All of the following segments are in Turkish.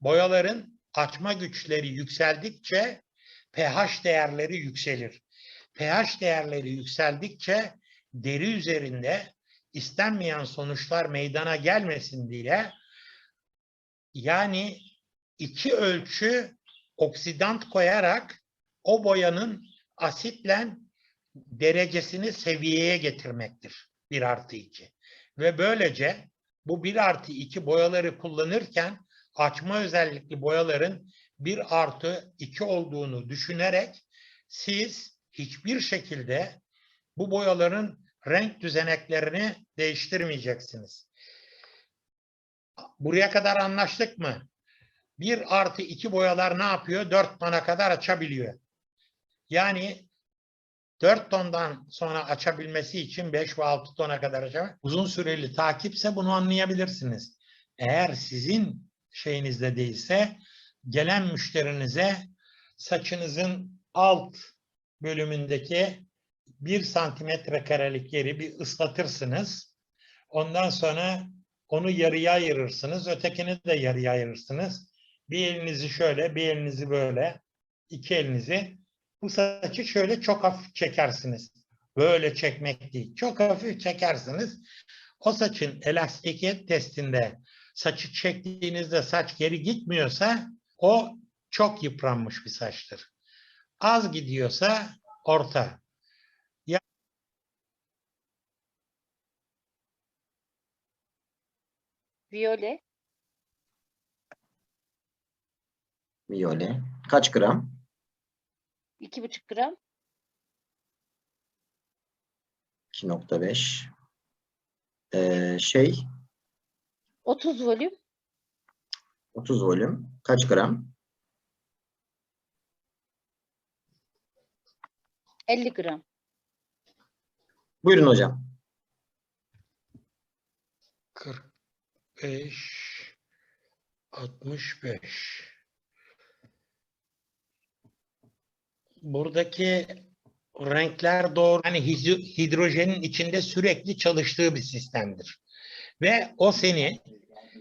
boyaların açma güçleri yükseldikçe pH değerleri yükselir. pH değerleri yükseldikçe deri üzerinde istenmeyen sonuçlar meydana gelmesin diye yani iki ölçü oksidant koyarak o boyanın asitle derecesini seviyeye getirmektir. 1 artı 2. Ve böylece bu 1 artı 2 boyaları kullanırken açma özellikli boyaların 1 artı 2 olduğunu düşünerek siz hiçbir şekilde bu boyaların renk düzeneklerini değiştirmeyeceksiniz. Buraya kadar anlaştık mı? 1 artı 2 boyalar ne yapıyor? 4 tona kadar açabiliyor. Yani 4 tondan sonra açabilmesi için 5 ve 6 tona kadar açabilir. Uzun süreli takipse bunu anlayabilirsiniz. Eğer sizin şeyinizde değilse gelen müşterinize saçınızın alt bölümündeki 1 santimetre karelik yeri bir ıslatırsınız. Ondan sonra onu yarıya ayırırsınız. Ötekini de yarıya ayırırsınız. Bir elinizi şöyle, bir elinizi böyle, iki elinizi. Bu saçı şöyle çok hafif çekersiniz. Böyle çekmek değil. Çok hafif çekersiniz. O saçın elastikiyet testinde saçı çektiğinizde saç geri gitmiyorsa o çok yıpranmış bir saçtır. Az gidiyorsa orta. Viyole. Viyole. Kaç gram? iki buçuk gram. 2.5. Ee, şey 30 volüm. 30 volüm. Kaç gram? 50 gram. Buyurun hocam. 45 65 Buradaki renkler doğru. Yani hidro- hidrojenin içinde sürekli çalıştığı bir sistemdir. Ve o seni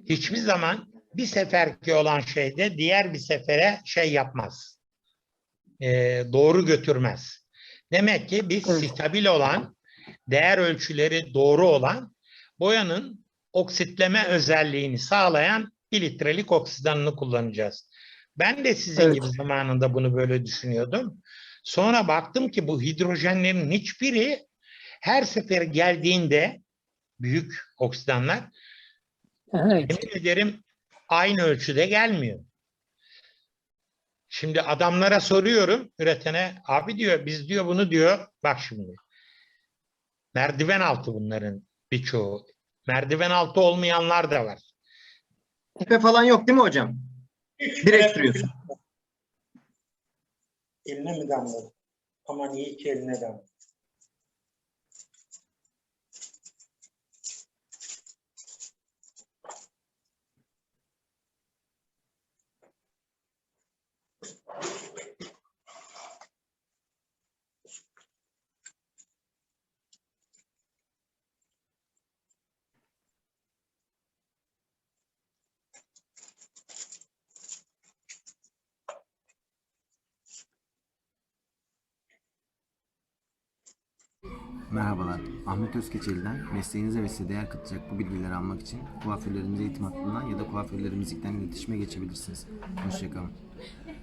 hiçbir zaman bir seferki olan şeyde diğer bir sefere şey yapmaz. Ee, doğru götürmez. Demek ki biz Evet. stabil olan, değer ölçüleri doğru olan boyanın oksitleme özelliğini sağlayan bir litrelik oksidanını kullanacağız. Ben de sizin Evet. gibi zamanında bunu böyle düşünüyordum. Sonra baktım ki bu hidrojenlerin hiçbiri her sefer geldiğinde büyük oksidanlar Evet. emin ederim aynı ölçüde gelmiyor. Şimdi adamlara soruyorum üretene abi diyor biz diyor bunu diyor bak şimdi merdiven altı bunların birçoğu merdiven altı olmayanlar da var. Tepe falan yok değil mi hocam? Direkt sürüyorsun. Eline mi damladı? Aman iyi ki eline damladı. Merhabalar, Ahmet Özkeçeli'den mesleğinize ve size değer katacak bu bilgileri almak için kuaförlerimize eğitim hattından ya da kuaförlerimizden iletişime geçebilirsiniz. Hoşçakalın.